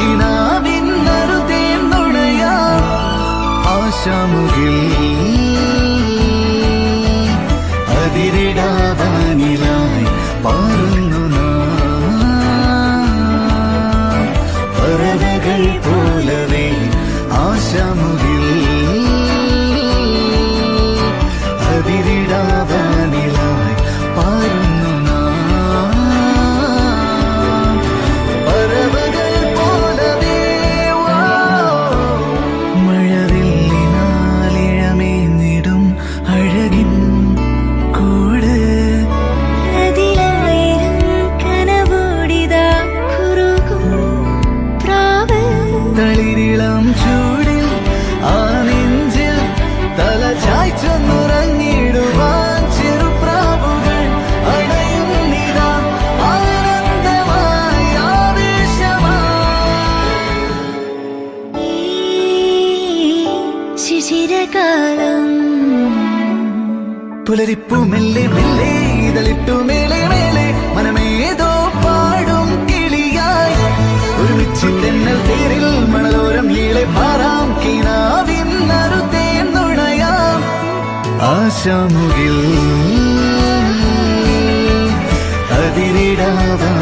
കിനാവിൻ നറുതേൻ നുണയാം ആശാമുകിൽ അതിരിടാവാനിലായി പാറുന്നു നാം. പറവകൾ പോലവേ ആശാമുകിൽ തളിരിളം ചൂടിൽ ആ നെഞ്ചിൽ തല ചായ്ച്ചൊന്നുറങ്ങിടുവാൻ ചെറുപ്രാവുകൾ അടയുന്നിതാ ആനന്ദമായി ആവേശമായി. ഈ ശിശിരകാലം പുലരിപ്പു മെല്ലെ മെല്ലെ ഇതളിട്ടു മേലെ മേലെ മനമേതോ പാടും കിളിയായി. ഒരുമിച്ച് തെന്നൽ തേരിൽ പോലെ പറം കിനാവിന്നൊരു തേന്നുണയാം ആശാമുകിൽ അതിരിടാവാം.